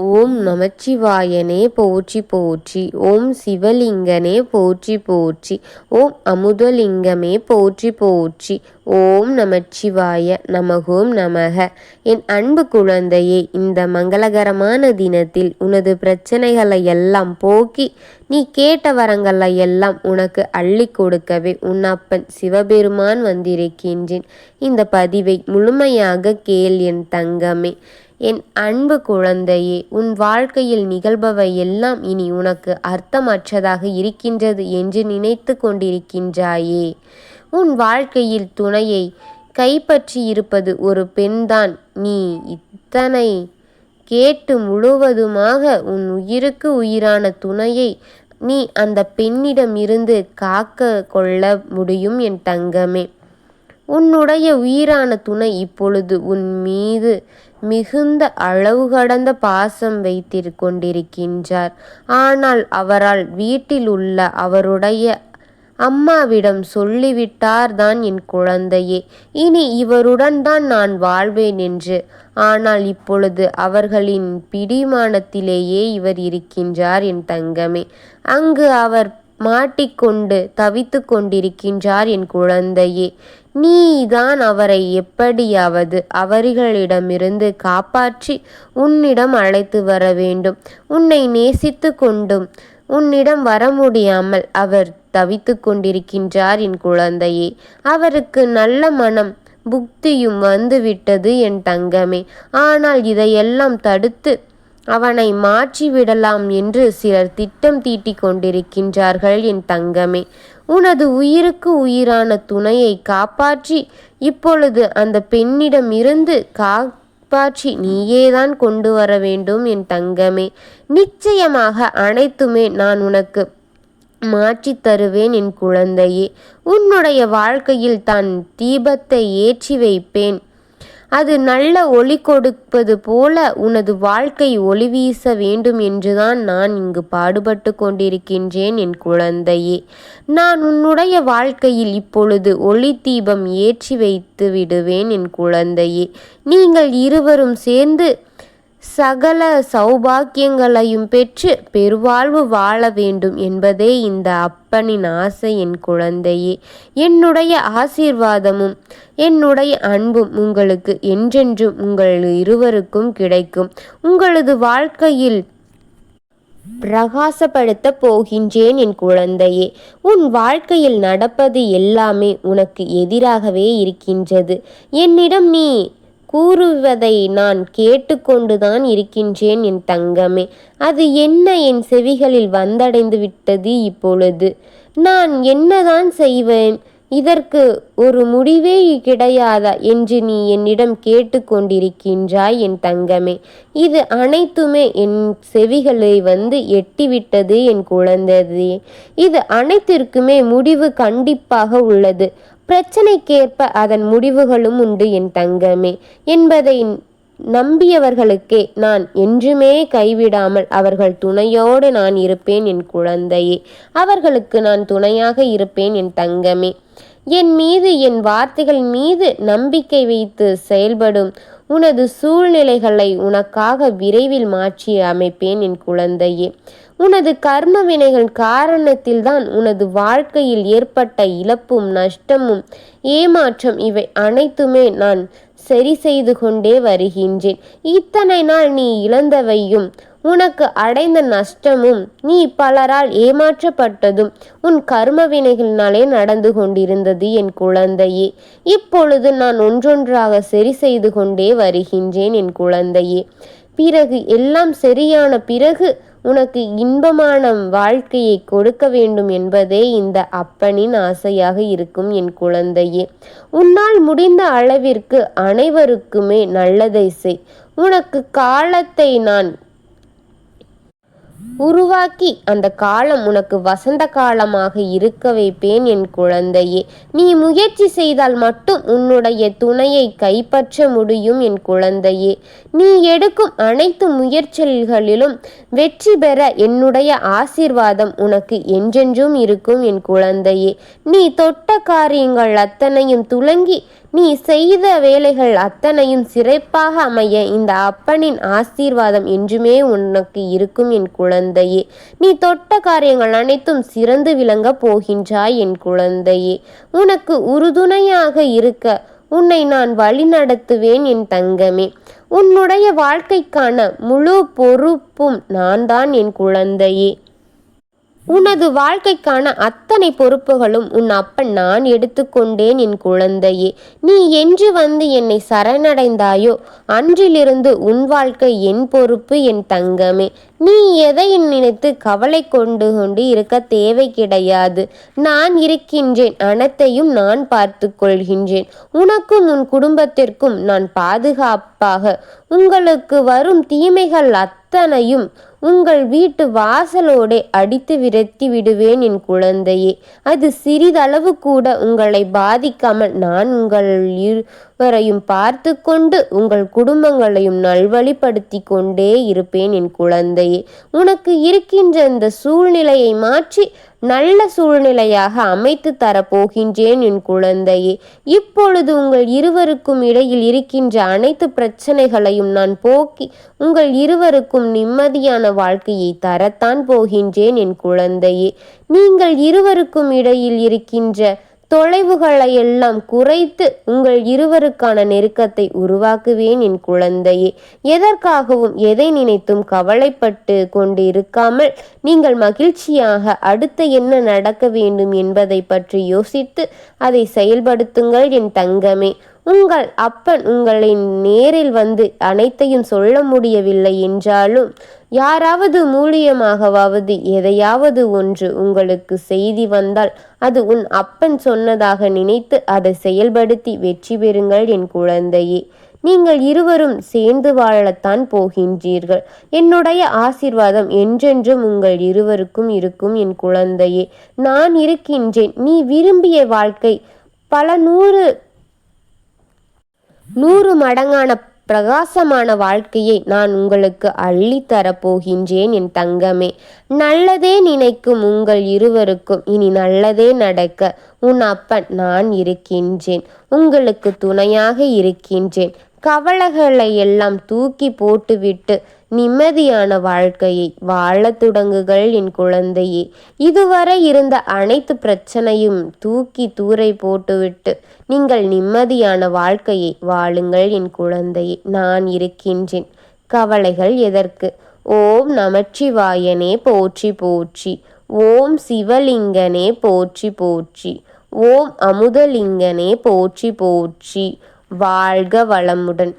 ஓம் நமச்சிவாயனே போற்றி போற்றி ஓம் சிவலிங்கனே போற்றி போற்றி ஓம் அமுதலிங்கமே போற்றி போற்றி ஓம் நமச்சிவாய நமகோம் நமக என் அன்பு குழந்தையே இந்த மங்களகரமான தினத்தில் உனது பிரச்சனைகளை எல்லாம் போக்கி நீ கேட்ட வரங்களை எல்லாம் உனக்கு அள்ளி கொடுக்கவே உன் அப்பன் சிவபெருமான் வந்திருக்கின்றேன். இந்த பதிவை முழுமையாக கேள் என் தங்கமே. என் அன்பு குழந்தையே உன் வாழ்க்கையில் நிகழ்பவை எல்லாம் இனி உனக்கு அர்த்தமற்றதாக இருக்கின்றது என்று நினைத்து கொண்டிருக்கின்றாயே. உன் வாழ்க்கையில் துணையை கைப்பற்றி இருப்பது ஒரு பெண்தான். நீ இத்தனை கேட்டு முழுவதுமாக உன் உயிருக்கு உயிரான துணையை நீ அந்த பெண்ணிடம் இருந்து காக்க கொள்ள முடியும் என் தங்கமே. உன்னுடைய உயிரான துணை இப்பொழுது உன் மீது மிகுந்த அளவு கடந்த பாசம் வைத்திரு கொண்டிருக்கின்றார் ஆனால் அவரால் வீட்டில் உள்ள அவருடைய அம்மாவிடம் சொல்லிவிட்டார் தான் என் குழந்தையே. இனி இவருடன் தான் நான் வாழ்வேன் என்று. ஆனால் இப்பொழுது அவர்களின் பிடிமானத்திலேயே இவர் இருக்கின்றார் என் தங்கமே. அங்கு அவர் மாட்டிக்கொண்டு தவித்து கொண்டிருக்கின்றார் என் குழந்தையே. நீதான் அவரை எப்படியாவது அவர்களிடமிருந்து காப்பாற்றி உன்னிடம் அழைத்து வர வேண்டும் உன்னை நேசித்து கொண்டும் உன்னிடம் வர முடியாமல் அவர் தவித்து கொண்டிருக்கின்றார் என் குழந்தையே. அவருக்கு நல்ல மனம் புக்தியும் வந்துவிட்டது என் தங்கமே. ஆனால் இதையெல்லாம் தடுத்து அவனை மாற்றி விடலாம் என்று சிலர் திட்டம் தீட்டிக் கொண்டிருக்கின்றார்கள் என் தங்கமே. உனது உயிருக்கு உயிரான துணையை காப்பாற்றி இப்பொழுது அந்த பெண்ணிடம் இருந்து காப்பாற்றி நீயேதான் கொண்டு வர வேண்டும் என் தங்கமே. நிச்சயமாக அனைத்துமே நான் உனக்கு மாற்றி தருவேன் என் குழந்தையே. உன்னுடைய வாழ்க்கையில் தான் தீபத்தை ஏற்றி வைப்பேன். அது நல்ல ஒளி கொடுப்பது போல உனது வாழ்க்கை ஒளி வீச வேண்டும் என்றுதான் நான் இங்கு பாடுபட்டு கொண்டிருக்கின்றேன் என் குழந்தையே. நான் உன்னுடைய வாழ்க்கையில் இப்பொழுது ஒளி தீபம் ஏற்றி வைத்து விடுவேன் என் குழந்தையே. நீங்கள் இருவரும் சேர்ந்து சகல சௌபாக்கியங்களையும் பெற்று பெருவாழ்வு வாழ வேண்டும் என்பதே இந்த அப்பனின் ஆசை என் குழந்தையே. என்னுடைய ஆசீர்வாதமும் என்னுடைய அன்பும் உங்களுக்கு என்றென்றும் உங்கள் இருவருக்கும் கிடைக்கும். உங்களது வாழ்க்கையில் பிரகாசப்படுத்த போகின்றேன் என் குழந்தையே. உன் வாழ்க்கையில் நடப்பது எல்லாமே உனக்கு எதிராகவே இருக்கின்றது. என்னிடம் நீ கூறுவதை நான் கேட்டுக்கொண்டுதான் இருக்கின்றேன் என் தங்கமே. அது என்ன என் செவிகளில் வந்தடைந்து விட்டது இப்பொழுது? நான் என்னதான் செய்வேன்? இதற்கு ஒரு முடிவே கிடையாதா என்று நீ என்னிடம் கேட்டுக்கொண்டிருக்கின்றாய் என் தங்கமே. இது அனைத்துமே என் செவிகளை வந்து எட்டிவிட்டது என் குழந்தையே. இது அனைத்திற்குமே முடிவு கண்டிப்பாக உள்ளது. பிரச்சனைக்கேற்ப அதன் முடிவுகளும் உண்டு என் தங்கமே என்பதை நம்பியவர்களுக்கே நான் என்றுமே கைவிடாமல் அவர்கள் துணையோடு நான் இருப்பேன் என் குழந்தையே. அவர்களுக்கு நான் துணையாக இருப்பேன் என் தங்கமே. என் மீது என் வார்த்தைகள் மீது நம்பிக்கை வைத்து செயல்படும் உனது சூழ்நிலைகளை உனக்காக விரைவில் மாற்றி அமைப்பேன் என் குழந்தையே. உனது கர்ம வினைகள் காரணத்தில்தான் உனது வாழ்க்கையில் ஏற்பட்ட இழப்பும் நஷ்டமும் ஏமாற்றம் இவை அனைத்துமே நான் சரி செய்து கொண்டே வருகின்றேன். இத்தனை நாள் நீ இழந்தவையும் உனக்கு அடைந்த நஷ்டமும் நீ பலரால் ஏமாற்றப்பட்டதும் உன் கர்ம வினைகளினாலே நடந்து கொண்டிருந்தது என் குழந்தையே. இப்பொழுது நான் ஒன்றொன்றாக சரி செய்து கொண்டே வருகின்றேன் என் குழந்தையே. பிறகு எல்லாம் சரியான பிறகு உனக்கு இன்பமான வாழ்க்கையை கொடுக்க வேண்டும் என்பதே இந்த அப்பனின் ஆசையாக இருக்கும் என் குழந்தையே. உன்னால் முடிந்த அளவிற்கு அனைவருக்குமே நல்லதை செய். உனக்கு காலத்தை நான் உருவாக்கி அந்த காலம் உனக்கு வசந்த காலமாக இருக்க வைப்பேன் என் குழந்தையே. நீ முயற்சி செய்தால் மட்டும் உன்னுடைய துணையை கைப்பற்ற முடியும் என் குழந்தையே. நீ எடுக்கும் அனைத்து முயற்சிகளிலும் வெற்றி பெற என்னுடைய ஆசீர்வாதம் உனக்கு என்றென்றும் இருக்கும் என் குழந்தையே. நீ தொட்ட காரியங்கள் அத்தனையும் துலங்கி நீ செய்த வேலைகள் அத்தனையும் சிறப்பாக அமைய இந்த அப்பனின் ஆசீர்வாதம் என்றுமே உனக்கு இருக்கும் என் குழந்தையே. நீ தொட்ட காரியங்கள் அனைத்தும் சிறந்து விளங்க போகின்றாய் என் குழந்தையே. உனக்கு உறுதுணையாக இருக்க உன்னை நான் வழிநடத்துவேன் என் தங்கமே. உன்னுடைய வாழ்க்கைக்கான முழு பொறுப்பும் நான் தான் என் குழந்தையே. உனது வாழ்க்கைக்கான அத்தனை பொறுப்புகளும் உன் அப்பன் நான் எடுத்துக்கொண்டேன் என் குழந்தையே. நீ என்று வந்து என்னை சரணடைந்தாயோ? அன்றிலிருந்து உன் வாழ்க்கை என் பொறுப்பு என் தங்கமே. நீ எதை நினைத்து கவலை கொண்டு கொண்டு இருக்க தேவை கிடையாது. நான் இருக்கின்றேன் அனைத்தையும் நான் பார்த்து கொள்கின்றேன். உனக்கும் உன் குடும்பத்திற்கும் நான் பாதுகாப்பாக. உங்களுக்கு வரும் தீமைகள் அத்தனையும் உங்கள் வீட்டு வாசலோடே அடித்து விரத்தி விடுவேன் என் குழந்தையே. அது சிறிதளவு கூட உங்களை பாதிக்காமல் நான் உங்கள் வரையும் பார்த்து கொண்டு உங்கள் குடும்பங்களையும் நல்வழிப்படுத்தி கொண்டே இருப்பேன் என் குழந்தையே. உனக்கு இருக்கின்ற இந்த சூழ்நிலையை மாற்றி நல்ல சூழ்நிலையாக அமைத்து தரப்போகின்றேன் என் குழந்தையே. இப்பொழுது உங்கள் இருவருக்கும் இடையில் இருக்கின்ற அனைத்து பிரச்சனைகளையும் நான் போக்கி உங்கள் இருவருக்கும் நிம்மதியான வாழ்க்கையை தரத்தான் போகின்றேன் என் குழந்தையே. நீங்கள் இருவருக்கும் இடையில் இருக்கின்ற தொலைவுகளை எல்லாம் குறைத்து உங்கள் இருவருக்கான நெருக்கத்தை உருவாக்குவேன் என் குழந்தையே. எதற்காகவும் எதை நினைத்தும் கவலைப்பட்டு கொண்டு இருக்காமல் நீங்கள் மகிழ்ச்சியாக அடுத்து என்ன நடக்க வேண்டும் என்பதை பற்றி யோசித்து அதை செயல்படுத்துங்கள் என் தங்கமே. உங்கள் அப்பன் உங்களை நேரில் வந்து அனைத்தையும் சொல்ல முடியவில்லை என்றாலும் யாராவது மூலியமாகவாவது எதையாவது ஒன்று உங்களுக்கு செய்தி வந்தால் அது உன் அப்பன் சொன்னதாக நினைத்து அதை செயல்படுத்தி வெற்றி பெறுங்கள் என் குழந்தையே. நீங்கள் இருவரும் சேர்ந்து வாழத்தான் போகின்றீர்கள். என்னுடைய ஆசிர்வாதம் என்றென்றும் உங்கள் இருவருக்கும் இருக்கும் என் குழந்தையே. நான் இருக்கின்றேன். நீ விரும்பிய வாழ்க்கை பல நூறு நூறு மடங்கான பிரகாசமான வாழ்க்கையை நான் உங்களுக்கு அள்ளித்தரப்போகின்றேன் என் தங்கமே. நல்லதே நினைக்கும் உங்கள் இருவருக்கும் இனி நல்லதே நடக்க உன் அப்பன் நான் இருக்கின்றேன். உங்களுக்கு துணையாக இருக்கின்றேன். கவலைகளை எல்லாம் தூக்கி போட்டுவிட்டு நிம்மதியான வாழ்க்கையை வாழத் தொடங்குகள் என் குழந்தையே. இதுவரை இருந்த அனைத்து பிரச்சனையும் தூக்கி தூரை போட்டுவிட்டு நீங்கள் நிம்மதியான வாழ்க்கையை வாழுங்கள் என் குழந்தையே நான் இருக்கின்றேன். கவலைகள் எதற்கு? ஓம் நமச்சிவாயனே போற்றி போற்றி ஓம் சிவலிங்கனே போற்றி போற்றி ஓம் அமுதலிங்கனே போற்றி போற்றி வாழ்க வளமுடன்.